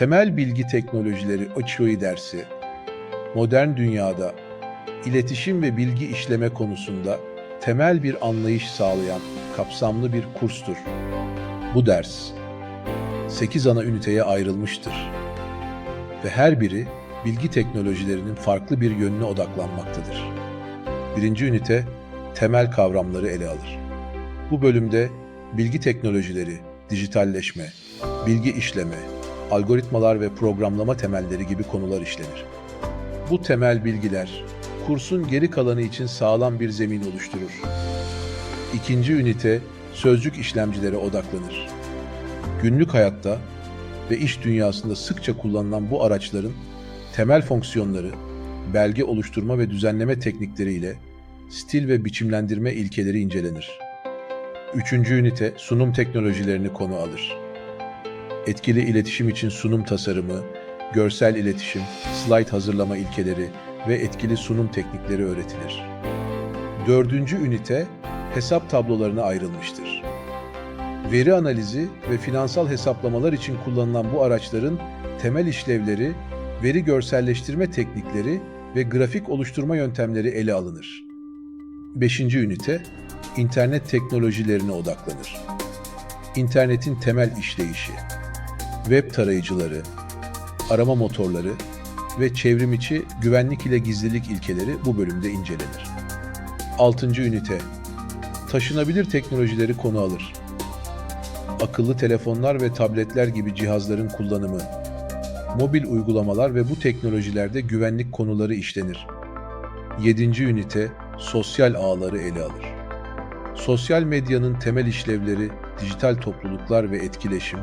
Temel Bilgi Teknolojileri Açığı dersi, modern dünyada iletişim ve bilgi işleme konusunda temel bir anlayış sağlayan kapsamlı bir kurstur. Bu ders 8 ana üniteye ayrılmıştır ve her biri bilgi teknolojilerinin farklı bir yönüne odaklanmaktadır. Birinci ünite temel kavramları ele alır. Bu bölümde bilgi teknolojileri, dijitalleşme, bilgi işleme, algoritmalar ve programlama temelleri gibi konular işlenir. Bu temel bilgiler kursun geri kalanı için sağlam bir zemin oluşturur. İkinci ünite sözcük işlemcilere odaklanır. Günlük hayatta ve iş dünyasında sıkça kullanılan bu araçların temel fonksiyonları, belge oluşturma ve düzenleme teknikleriyle stil ve biçimlendirme ilkeleri incelenir. Üçüncü ünite sunum teknolojilerini konu alır. Etkili iletişim için sunum tasarımı, görsel iletişim, slide hazırlama ilkeleri ve etkili sunum teknikleri öğretilir. Dördüncü ünite hesap tablolarına ayrılmıştır. Veri analizi ve finansal hesaplamalar için kullanılan bu araçların temel işlevleri, veri görselleştirme teknikleri ve grafik oluşturma yöntemleri ele alınır. Beşinci ünite, internet teknolojilerine odaklanır. İnternetin temel işleyişi, web tarayıcıları, arama motorları ve çevrimiçi güvenlik ile gizlilik ilkeleri bu bölümde incelenir. Altıncı ünite, taşınabilir teknolojileri konu alır. Akıllı telefonlar ve tabletler gibi cihazların kullanımı, mobil uygulamalar ve bu teknolojilerde güvenlik konuları işlenir. Yedinci ünite, sosyal ağları ele alır. Sosyal medyanın temel işlevleri, dijital topluluklar ve etkileşim,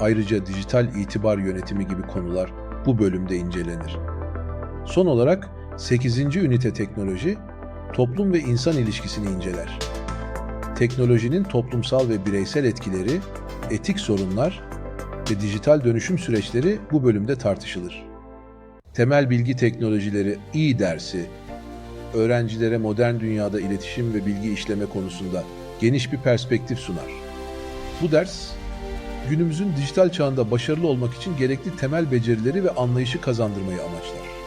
ayrıca dijital itibar yönetimi gibi konular bu bölümde incelenir. Son olarak 8. ünite teknoloji, toplum ve insan ilişkisini inceler. Teknolojinin toplumsal ve bireysel etkileri, etik sorunlar ve dijital dönüşüm süreçleri bu bölümde tartışılır. Temel bilgi teknolojileri iyi dersi, öğrencilere modern dünyada iletişim ve bilgi işleme konusunda geniş bir perspektif sunar. Bu ders, günümüzün dijital çağında başarılı olmak için gerekli temel becerileri ve anlayışı kazandırmayı amaçlar.